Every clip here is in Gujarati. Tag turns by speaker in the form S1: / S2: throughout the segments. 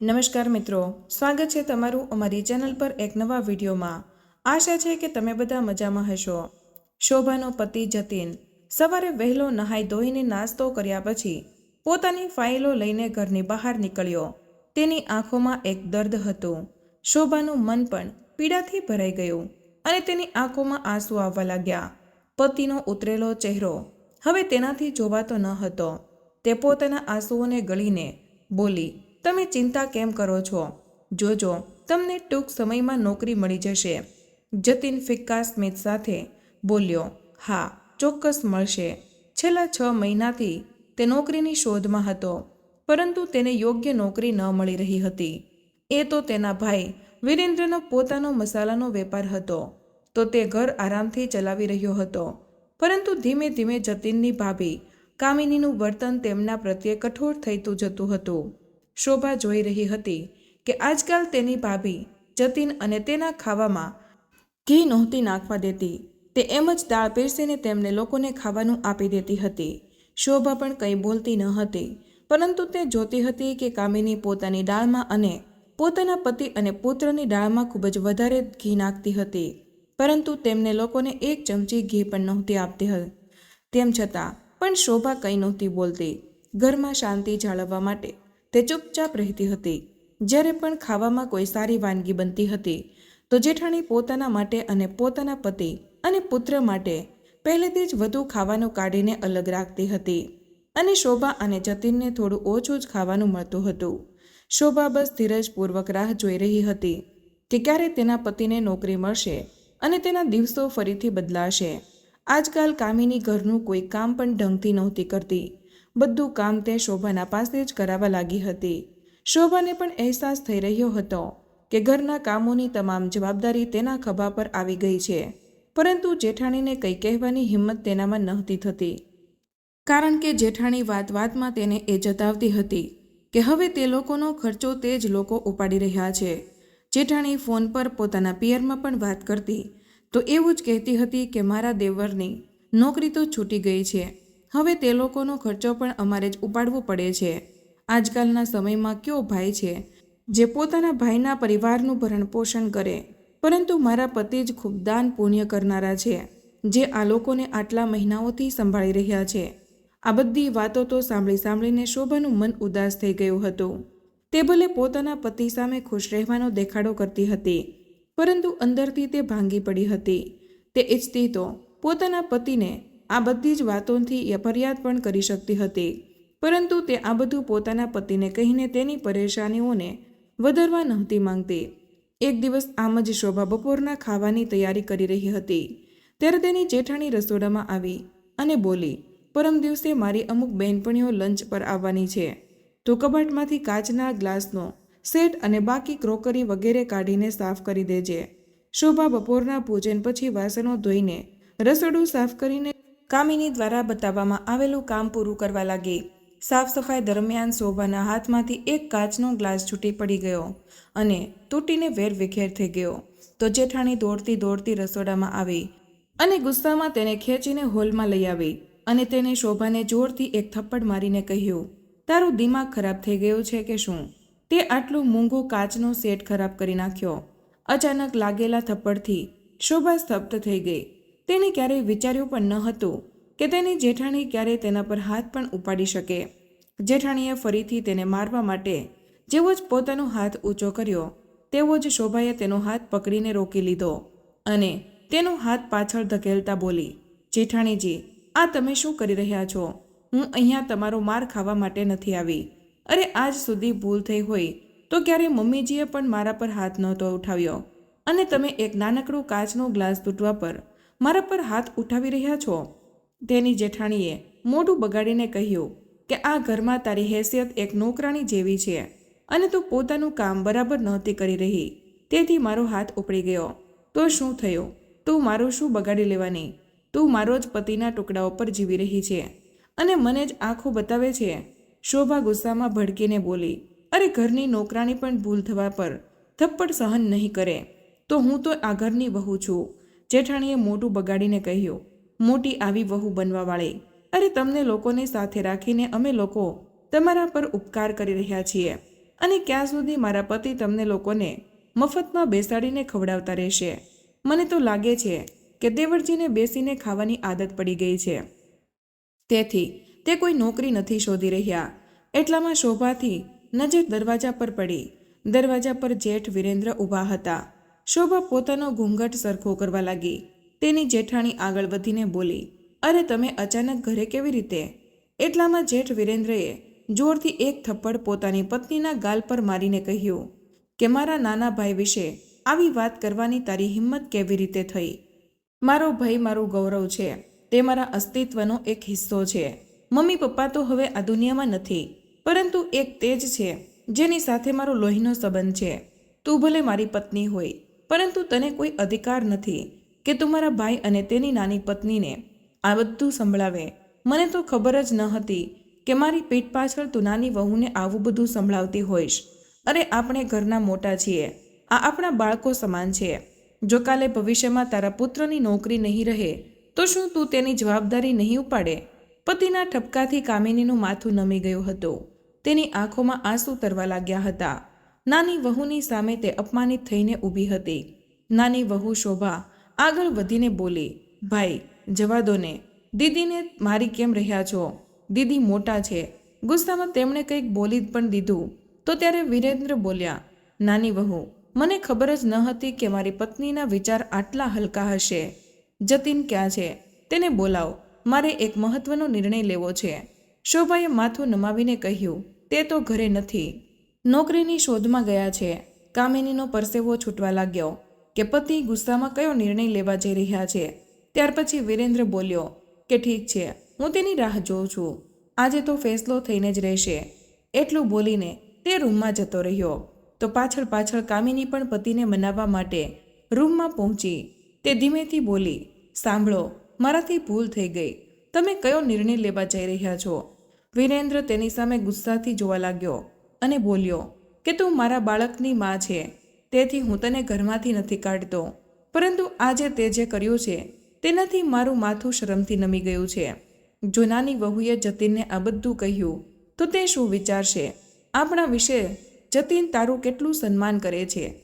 S1: નમસ્કાર મિત્રો, સ્વાગત છે તમારું અમારી ચેનલ પર એક નવા વિડીયોમાં. આશા છે કે તમે બધા મજામાં હશો. શોભાનો પતિ જતીન સવારે વહેલો નહાઈ ધોઈને નાસ્તો કર્યા પછી પોતાની ફાઇલો લઈને ઘરની બહાર નીકળ્યો. તેની આંખોમાં એક દર્દ હતું. શોભાનું મન પણ પીડાથી ભરાઈ ગયું અને તેની આંખોમાં આંસુ આવવા લાગ્યા. પતિનો ઉતરેલો ચહેરો હવે તેનાથી જોવાતો ન હતો. તે પોતાના આંસુઓને ગળીને બોલી તમે ચિંતા કેમ કરો છો? જોજો, તમને ટૂંક સમયમાં નોકરી મળી જશે. જતીન ફિક્કા સ્મિત સાથે બોલ્યો, હા, ચોક્કસ મળશે. છેલ્લા છ મહિનાથી તે નોકરીની શોધમાં હતો, પરંતુ તેને યોગ્ય નોકરી ન મળી રહી હતી. એ તો તેના ભાઈ વિરેન્દ્રનો પોતાનો મસાલાનો વેપાર હતો, તો તે ઘર આરામથી ચલાવી રહ્યો હતો. પરંતુ ધીમે ધીમે જતીનની ભાભી કામિનીનું વર્તન તેમના પ્રત્યે કઠોર થઈતું જતું હતું. શોભા જોઈ રહી હતી કે આજકાલ તેની ભાભી જતીન અને તેના ખાવામાં ઘી નહોતી નાખવા દેતી. તે એમ જ દાળ પીરસીને તેમને લોકોને ખાવાનું આપી દેતી હતી. શોભા પણ કંઈ બોલતી ન હતી, પરંતુ તે જોતી હતી કે કામિની પોતાની દાળમાં અને પોતાના પતિ અને પુત્રની દાળમાં ખૂબ જ વધારે ઘી નાખતી હતી, પરંતુ તેમને લોકોને એક ચમચી ઘી પણ નહોતી આપતી હતી તેમ છતાં પણ શોભા કંઈ નહોતી બોલતી, ઘરમાં શાંતિ જાળવવા માટે તે ચૂપચાપ રહેતી હતી. જ્યારે પણ ખાવામાં કોઈ સારી વાનગી બનતી હતી, તો જેઠાણી પોતાના માટે અને પોતાના પતિ અને પુત્ર માટે પહેલેથી જ વધુ ખાવાનું કાઢીને અલગ રાખતી હતી અને શોભા અને જતીનને થોડું ઓછું જ ખાવાનું મળતું હતું. શોભા બસ ધીરજપૂર્વક રાહ જોઈ રહી હતી કે ક્યારે તેના પતિને નોકરી મળશે અને તેના દિવસો ફરીથી બદલાશે. આજકાલ કામિની ઘરનું કોઈ કામ પણ ઢંગથી નહોતી કરતી બધું કામ તે શોભાના પાસે જ કરાવવા લાગી હતી. શોભાને પણ અહેસાસ થઈ રહ્યો હતો કે ઘરના કામોની તમામ જવાબદારી તેના ખભા પર આવી ગઈ છે, પરંતુ જેઠાણીને કંઈ કહેવાની હિંમત તેનામાં નહોતી થતી. કારણ કે જેઠાણી વાત વાતમાં તેને એ જતાવતી હતી કે હવે તે લોકોનો ખર્ચો તે જ લોકો ઉપાડી રહ્યા છે. જેઠાણી ફોન પર પોતાના પિયરમાં પણ વાત કરતી, તો એવું જ કહેતી હતી કે મારા દેવરની નોકરી તો છૂટી ગઈ છે હવે તે લોકોનો ખર્ચો પણ અમારે જ ઉપાડવો પડે છે. આજકાલના સમયમાં કયો ભાઈ છે? જે પોતાના ભાઈના પરિવારનું ભરણ પોષણ કરે, પરંતુ મારા પતિ જ ખૂબ દાન પુણ્ય કરનારા છે, જે આ લોકોને આટલા મહિનાઓથી સંભાળી રહ્યા છે. આ બધી વાતો તો સાંભળી સાંભળીને શોભાનું મન ઉદાસ થઈ ગયું હતું. તે ભલે પોતાના પતિ સામે ખુશ રહેવાનો દેખાડો કરતી હતી, પરંતુ અંદરથી તે ભાંગી પડી હતી. તે ઈચ્છતી તો પોતાના પતિને આ બધી જ વાતોથી એ ફરિયાદ પણ કરી શકતી હતી. પરંતુ તે આ બધું પોતાના પતિને કહીને તેની પરેશાનીઓને વધારવા નહોતી માંગતી. એક દિવસ આમ જ શોભા બપોરના ખાવાની તૈયારી કરી રહી હતી. ત્યારે તેની જેઠાણી રસોડામાં આવી અને બોલી, પરમ દિવસે મારી અમુક બહેનપણીઓ લંચ પર આવવાની છે. તો કબાટમાંથી કાચના ગ્લાસનો સેટ અને બાકી ક્રોકરી વગેરે કાઢીને સાફ કરી દેજે. શોભા બપોરના ભોજન પછી વાસણો ધોઈને રસોડું સાફ કરીને કામિની દ્વારા બતાવવામાં આવેલું કામ પૂરું કરવા લાગી. સાફ સફાઈ દરમિયાન શોભાના હાથમાંથી એક કાચનો ગ્લાસ છૂટી પડી ગયો અને તૂટીને વેરવિખેર થઈ ગયો. તો જેઠાણી દોડતી દોડતી રસોડામાં આવી અને ગુસ્સામાં તેને ખેંચીને હોલમાં લઈ આવી અને તેને શોભાને જોરથી એક થપ્પડ મારીને કહ્યું, તારું દિમાગ ખરાબ થઈ ગયું છે કે શું? તે આટલું મૂંગો કાચનો સેટ ખરાબ કરી નાખ્યો. અચાનક લાગેલા થપ્પડથી શોભા સ્તબ્ધ થઈ ગઈ. તેને ક્યારેય વિચાર્યું પણ ન હતું કે તેની જેઠાણી ક્યારેય તેના પર હાથ પણ ઉપાડી શકે. જેઠાણીએ ફરીથી તેને મારવા માટે જેવો જ પોતાનો હાથ ઊંચો કર્યો, તેવો જ શોભાએ તેનો હાથ પકડીને રોકી લીધો અને તેનો હાથ પાછળ ધકેલતા બોલી, જેઠાણીજી, આ તમે શું કરી રહ્યા છો? હું અહીંયા તમારો માર ખાવા માટે નથી આવી. અરે, આજ સુધી ભૂલ થઈ હોય તો ક્યારે મમ્મીજીએ પણ મારા પર હાથ નહોતો ઉઠાવ્યો. અને તમે એક નાનકડું કાચનો ગ્લાસ તૂટવા પર મારા પર હાથ ઉઠાવી રહ્યા છો? તેની જેઠાણીએ મોઢું બગાડીને કહ્યું કે આ ઘરમાં તારી હેસિયત એક નોકરાણી જેવી છે અને તું પોતાનું કામ બરાબર નહોતી કરી રહી. તેથી મારો હાથ ઉપડી ગયો. તો શું થયું? તું મારું શું બગાડી લેવાની? તું મારો જ પતિના ટુકડાઓ પર જીવી રહી છે અને મને જ આંખો બતાવે છે. શોભા ગુસ્સામાં ભડકીને બોલી, અરે ઘરની નોકરાણી પણ ભૂલ થવા પર થપ્પડ સહન નહીં કરે. તો હું તો આ ઘરની વહુ છું. જેઠાણીએ મોટું બગાડીને કહ્યું, મોટી આવી વહુ બનવાવાળી, અરે તમને લોકોને સાથે રાખીને અમે લોકો તમારા પર ઉપકાર કરી રહ્યા છીએ અને ક્યાં સુધી મારા પતિ તમને લોકોને મફતમાં બેસાડીને ખવડાવતા રહેશે? મને તો લાગે છે કે દેવરજીને બેસીને ખાવાની આદત પડી ગઈ છે. તેથી તે કોઈ નોકરી નથી શોધી રહ્યા. એટલામાં શોભાથી નજર દરવાજા પર પડી. દરવાજા પર જેઠ વિરેન્દ્ર ઊભા હતા. શોભા પોતાનો ઘૂંઘટ સરખો કરવા લાગી. તેની જેઠાણી આગળ વધીને બોલી, અરે તમે અચાનક ઘરે કેવી રીતે? એટલામાં જેઠ વિરેન્દ્રએ જોરથી એક થપ્પડ પોતાની પત્નીના ગાલ પર મારીને કહ્યું, કે મારા નાના ભાઈ વિશે આવી વાત કરવાની તારી હિંમત કેવી રીતે થઈ? મારો ભાઈ મારું ગૌરવ છે, તે મારા અસ્તિત્વનો એક હિસ્સો છે. મમ્મી પપ્પા તો હવે આ દુનિયામાં નથી, પરંતુ એક તે જ છે, જેની સાથે મારો લોહીનો સંબંધ છે. તું ભલે મારી પત્ની હોય પરંતુ તને કોઈ અધિકાર નથી કે તું મારા ભાઈ અને તેની નાની પત્નીને આ બધું સંભળાવે. મને તો ખબર જ ન હતી કે મારી પીઠ પાછળ તું નાની વહુને આવું બધું સંભળાવતી હોઈશ. અરે, આપણે ઘરના મોટા છીએ. આ આપણા બાળકો સમાન છે. જો કાલે ભવિષ્યમાં તારા પુત્રની નોકરી નહીં રહે, તો શું તું તેની જવાબદારી નહીં ઉપાડે? પતિના ઠપકાથી કામિનીનું માથું નમી ગયું હતું. તેની આંખોમાં આંસુ તરવા લાગ્યા હતા. નાની વહુની સામે તે અપમાનિત થઈને ઊભી હતી. નાની વહુ શોભા, આગળ વધીને બોલી, ભાઈ, જવા દો ને. દીદીને મારી કેમ રહ્યા છો? દીદી મોટા છે. ગુસ્સામાં તેમણે કંઈક બોલી પણ દીધું. તો ત્યારે વિરેન્દ્ર બોલ્યા, નાની વહુ, મને ખબર જ ન હતી કે મારી પત્નીના વિચાર આટલા હલકા હશે. જતીન ક્યાં છે? તેને બોલાવો. મારે એક મહત્વનો નિર્ણય લેવો છે. શોભાએ માથું નમાવીને કહ્યું, તે તો ઘરે નથી. નોકરીની શોધમાં ગયા છે. કામિનીનો પરસેવો છૂટવા લાગ્યો કે પતિ ગુસ્સામાં કયો નિર્ણય લેવા જઈ રહ્યા છે. ત્યાર પછી વિરેન્દ્ર બોલ્યો કે ઠીક છે, હું તેની રાહ જોઉં છું. આજે તો ફેસલો થઈને જ રહેશે. એટલું બોલીને તે રૂમમાં જતો રહ્યો. તો પાછળ પાછળ કામિની પણ પતિને મનાવવા માટે રૂમમાં પહોંચી. તે ધીમેથી બોલી, સાંભળો, મારાથી ભૂલ થઈ ગઈ. તમે કયો નિર્ણય લેવા જઈ રહ્યા છો? વિરેન્દ્ર તેની સામે ગુસ્સાથી જોવા લાગ્યો. અને બોલ્યો, કે તું મારા બાળકની માં છે, તેથી હું તને ઘરમાંથી નથી કાઢતો. પરંતુ આજે તે જે કર્યું છે, તેનાથી મારું માથું શરમથી નમી ગયું છે. જો નાની વહુએ જતીનને આ બધું કહ્યું, તો તે શું વિચારશે? આપણા વિશે જતીન તારું કેટલું સન્માન કરે છે?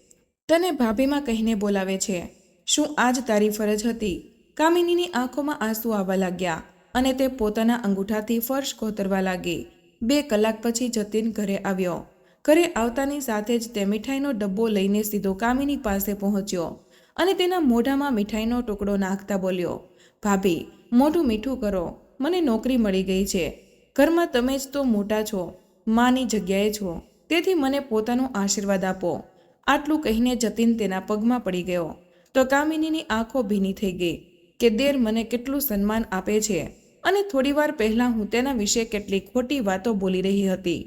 S1: તને ભાભીમાં કહીને બોલાવે છે. શું આજ તારી ફરજ હતી? કામિનીની આંખોમાં આંસુ આવવા લાગ્યા અને તે પોતાના અંગૂઠાથી ફર્શ કોતરવા લાગી. બે કલાક પછી જતીન ઘરે આવ્યો. ઘરે આવતાની સાથે જ તે મીઠાઈનો ડબ્બો લઈને સીધો કામિની પાસે પહોંચ્યો અને તેના મોઢામાં મીઠાઈનો ટુકડો નાખતા બોલ્યો, ભાભી, મોઢું મીઠું કરો. મને નોકરી મળી ગઈ છે. ઘરમાં તમે જ તો મોટા છો. માની જગ્યાએ છો. તેથી મને પોતાનો આશીર્વાદ આપો. આટલું કહીને જતીન તેના પગમાં પડી ગયો. તો કામિનીની આંખો ભીની થઈ ગઈ કે દેર મને કેટલું સન્માન આપે છે. અને થોડીવાર પહેલાં હું તેના વિશે કેટલીક ખોટી વાતો બોલી રહી હતી.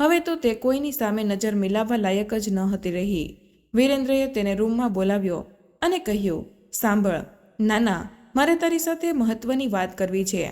S1: હવે તો તે કોઈની સામે નજર મિલાવવા લાયક જ ન હતી રહી. વિરેન્દ્રએ તેને રૂમમાં બોલાવ્યો અને કહ્યું, સાંભળ, નાના, મારે તારી સાથે મહત્વની વાત કરવી છે.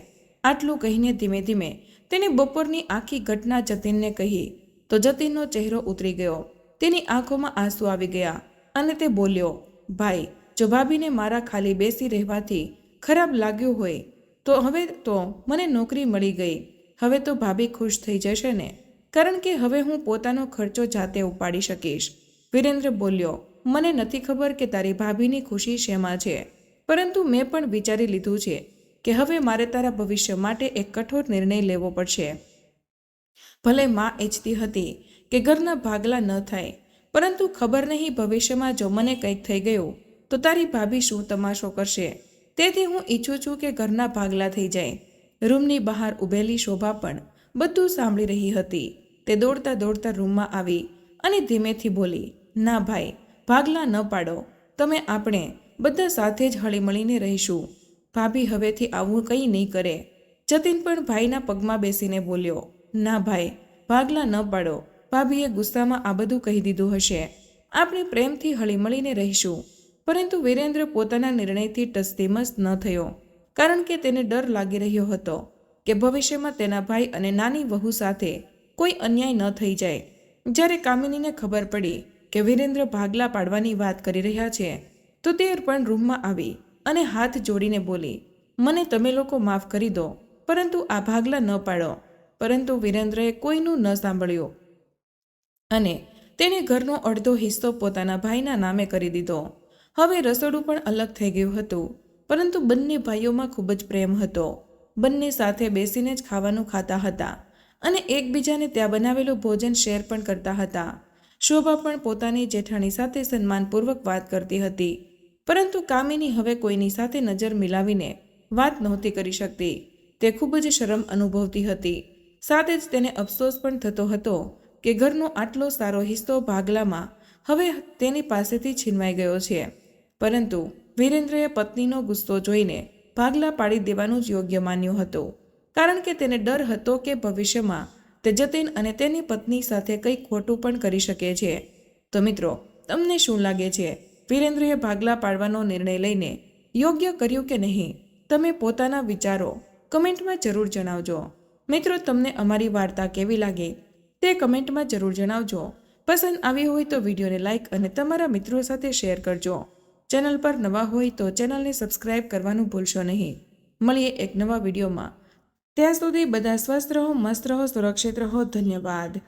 S1: આટલું કહીને ધીમે ધીમે તેને બપોરની આખી ઘટના જતીનને કહી, તો જતીનનો ચહેરો ઉતરી ગયો. તેની આંખોમાં આંસુ આવી ગયા અને તે બોલ્યો, ભાઈ, જો ભાભીને મારા ખાલી બેસી રહેવાથી ખરાબ લાગ્યું હોય તો હવે તો મને નોકરી મળી ગઈ. હવે તો ભાભી ખુશ થઈ જશે ને? કારણ કે હવે હું પોતાનો ખર્ચો જાતે ઉપાડી શકીશ. વિરેન્દ્ર બોલ્યો, મને નથી ખબર કે તારી ભાભીની ખુશી શેમાં છે. પરંતુ મેં પણ વિચારી લીધું છે કે હવે મારે તારા ભવિષ્ય માટે એક કઠોર નિર્ણય લેવો પડશે. ભલે માં ઈચ્છતી હતી કે ઘરના ભાગલા ન થાય, પરંતુ ખબર નહીં ભવિષ્યમાં જો મને કંઈક થઈ ગયું, તો તારી ભાભી શું તમાશો કરશે? તેથી હું ઈચ્છું છું કે ઘરના ભાગલા થઈ જાય. રૂમની બહાર ઊભેલી શોભા પણ બધું સાંભળી રહી હતી. તે દોડતા દોડતા રૂમમાં આવી અને ધીમેથી બોલી, ના ભાઈ, ભાગલા ન પાડો. તમે આપણે બધા સાથે જ હળીમળીને રહીશું. ભાભી હવેથી આવું કંઈ નહીં કરે. જતીન પણ ભાઈના પગમાં બેસીને બોલ્યો, ના ભાઈ, ભાગલા ન પાડો. ભાભીએ ગુસ્સામાં આ બધું કહી દીધું હશે. આપણે પ્રેમથી હળીમળીને રહીશું. પરંતુ વીરેન્દ્ર પોતાના નિર્ણયથી ટસતીમસ ન થયો, કારણ કે તેને ડર લાગી રહ્યો હતો કે ભવિષ્યમાં તેના ભાઈ અને નાની વહુ સાથે કોઈ અન્યાય ન થઈ જાય. જ્યારે કામિનીને ખબર પડી કે વિરેન્દ્ર ભાગલા પાડવાની વાત કરી રહ્યા છે, તો તે પણ રૂમમાં આવી અને હાથ જોડીને બોલી, મને તમે લોકો માફ કરી દો, પરંતુ આ ભાગલા ન પાડો, પરંતુ વીરેન્દ્રએ કોઈનું ન સાંભળ્યું. અને તેણે ઘરનો અડધો હિસ્સો પોતાના ભાઈના નામે કરી દીધો. હવે રસોડું પણ અલગ થઈ ગયું હતું. પરંતુ બંને ભાઈઓમાં ખૂબ જ પ્રેમ હતો. બંને સાથે બેસીને જ ખાવાનું ખાતા હતા અને એકબીજાને ત્યાં બનાવેલું ભોજન શેર પણ કરતા હતા. શોભા પણ પોતાની જેઠાણી સાથે સન્માનપૂર્વક વાત કરતી હતી. પરંતુ કામિની હવે કોઈની સાથે નજર મિલાવીને વાત નહોતી કરી શકતી. તે ખૂબ જ શરમ અનુભવતી હતી. સાથે જ તેને અફસોસ પણ થતો હતો કે ઘરનો આટલો સારો હિસ્સો ભાગલામાં હવે તેની પાસેથી છીનવાઈ ગયો છે. પરંતુ વીરેન્દ્રએ પત્નીનો ગુસ્સો જોઈને ભાગલા પાડી દેવાનું જ યોગ્ય માન્યું હતું. કારણ કે તેને ડર હતો કે ભવિષ્યમાં તે જતીન અને તેની પત્ની સાથે કંઈક ખોટું પણ કરી શકે છે. તો મિત્રો, તમને શું લાગે છે? વિરેન્દ્રએ ભાગલા પાડવાનો નિર્ણય લઈને યોગ્ય કર્યું કે નહીં? તમે પોતાના વિચારો કમેન્ટમાં જરૂર જણાવજો. મિત્રો, તમને અમારી વાર્તા કેવી લાગે? તે કમેન્ટમાં જરૂર જણાવજો. પસંદ આવી હોય તો વિડીયોને લાઇક અને તમારા મિત્રો સાથે શેર કરજો. ચેનલ પર નવા હોય તો ચેનલને સબસ્ક્રાઇબ કરવાનું ભૂલશો નહીં. મળીએ એક નવા વિડીયોમાં. ત્યાં સુધી બધા સ્વસ્થ રહો, મસ્ત રહો, સુરક્ષિત રહો. ધન્યવાદ.